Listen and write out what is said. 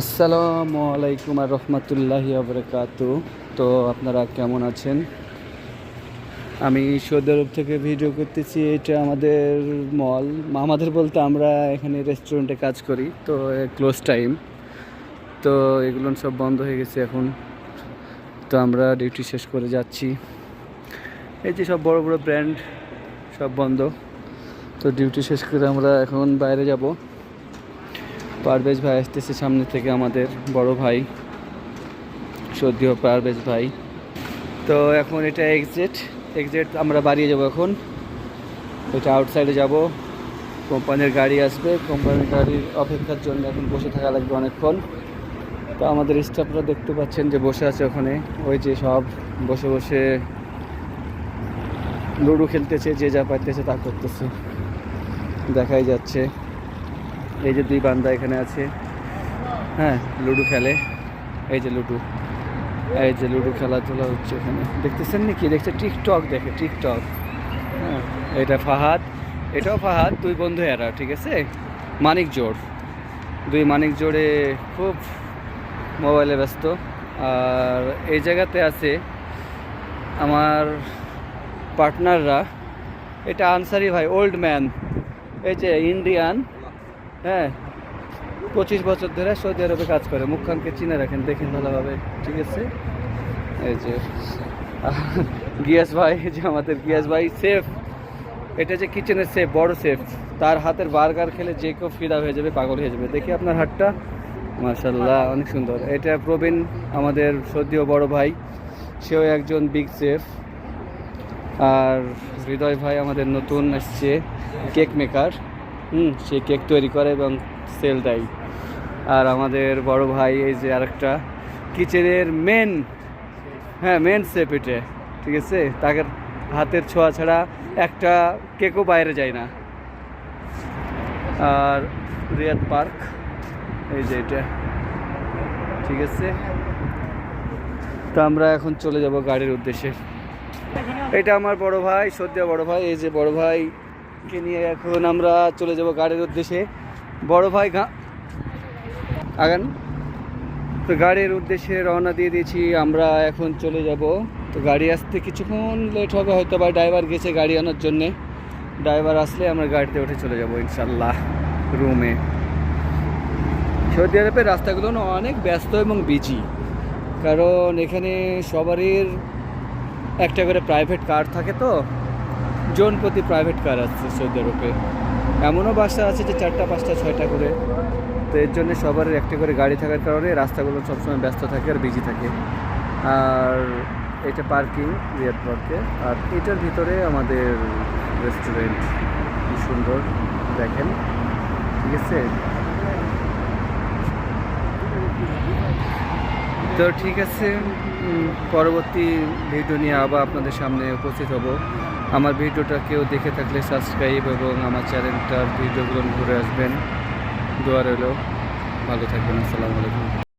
আসসালামু আলাইকুম আর রহমতুল্লাহি আবরকাত তো আপনারা কেমন আছেন? আমি সৌদি আরব থেকে ভিডিও করতেছি, এটা আমাদের মল। আমাদের বলতে আমরা এখানে রেস্টুরেন্টে কাজ করি, তো ক্লোজ টাইম তো এগুলো সব বন্ধ হয়ে গেছে এখন। তো আমরা ডিউটি শেষ করে যাচ্ছি। এই যে সব বড় বড় ব্র্যান্ড সব বন্ধ। তো ডিউটি শেষ করে আমরা এখন বাইরে যাব। পারভেজ ভাই আসতেছে সামনে থেকে আমাদের বড় ভাই, সদ্য পারভেজ ভাই। তো এখন এটা এক্সিট এক্সিট আমরা বাড়িয়ে যাব এখন। এটা আউটসাইডে যাব। কোম্পানির গাড়ি আসবে। কোম্পানির গাড়ির অপেক্ষার জন্য এখন বসে থাকা লাগবে অনেকক্ষণ। তো আমাদের স্টাফরা দেখতে পাচ্ছেন যে বসে আছে ওখানে। ওই যে সব বসে বসে লুডো খেলতেছে, যে যা পাইতেছে তা করতেছে। দেখাই যাচ্ছে। এই যে দুই বান্দা এখানে আছে। হ্যাঁ লুডো খেলে। এই যে লুডো। এই যে লুডো খেলাধুলা হচ্ছে এখানে। দেখতেছেন নাকি? দেখছে টিকটক দেখে, টিকটক। হ্যাঁ এটা ফাহাদ। এটাও ফাহাদ, দুই বন্ধু এরা, ঠিক আছে? মানিক জোড়। দুই মানিক জোড়ে খুব মোবাইলে ব্যস্ত। আর এই জায়গাতে আছে আমার পার্টনাররা। এটা আনসারি ভাই, ওল্ড ম্যান। এই যে ইন্ডিয়ান। হ্যাঁ পঁচিশ বছর ধরে সৌদি আরবে কাজ করে। মুখখানকে চিনে রাখেন, দেখেন ভালোভাবে, ঠিক আছে? এই যে, গিয়াস ভাই যে আমাদের গিয়াস ভাই, সেফ। এটা যে কিচেনের সেফ, বড় সেফ। তার হাতের বার্গার খেলে যে কেউ ফিদা হয়ে যাবে, পাগল হয়ে যাবে। দেখি আপনার হাতটা। মার্শাল্লাহ অনেক সুন্দর। এটা প্রবীণ আমাদের সদ্য বড় ভাই। সেও একজন বিগ সেফ আর হৃদয় ভাই আমাদের নতুন এসছে কেক মেকার হুম, সে কেক তৈরি করে এবং সেল দেয়। আর আমাদের বড় ভাই, এই যে আরেকটা, কিচেনের মেন হ্যাঁ মেন সেপ এটা, ঠিক আছে? তাকে হাতের ছোঁয়া ছাড়া একটা কেকও বাইরে যায় না। আর রিয়াদ পার্ক, এই যে এটা, ঠিক আছে? তো আমরা এখন চলে যাব গাড়ির উদ্দেশ্যে। এটা আমার বড় ভাই, সদ্য বড় ভাই, এই যে বড় ভাইকে নিয়ে এখন আমরা চলে যাব গাড়ির উদ্দেশ্যে। বড় ভাই গা আগান। তো গাড়ির উদ্দেশ্যে রওনা দিয়ে দিয়েছি, আমরা এখন চলে যাব। তো গাড়ি আসতে কিছুক্ষণ লেট হবে, হয়তো বা ড্রাইভার গেছে গাড়ি আনার জন্যে। ড্রাইভার আসলে আমরা গাড়িতে উঠে চলে যাব ইনশাল্লাহ রুমে। সৌদি আরবের রাস্তাগুলো অনেক ব্যস্ত এবং বিজি কারণ এখানে সবারই একটা করে প্রাইভেট কার থাকে তো। জন প্রতি প্রাইভেট কার আছে সৌদি আরবে। এমনও বাসা আছে যে চারটা, পাঁচটা, ছয়টা করে। তো এর জন্য সবার একটা করে গাড়ি থাকার কারণে রাস্তাগুলো সবসময় ব্যস্ত থাকে আর বিজি থাকে। আর এটা পার্কিং রিয়াদ পার্কে আর এটার ভিতরে আমাদের রেস্টুরেন্ট কি সুন্দর। দেখেন। ঠিক আছে? তো ঠিক আছে পরবর্তী ভিডিও নিয়ে আবার আপনাদের সামনে উপস্থিত হব। আমার ভিডিওটা কেউ দেখে থাকলে সাবস্ক্রাইব এবং আমার চ্যানেলটার ভিডিওগুলো ঘুরে আসবেন। দোয়া রইল। ভালো থাকবেন। আসসালামু আলাইকুম।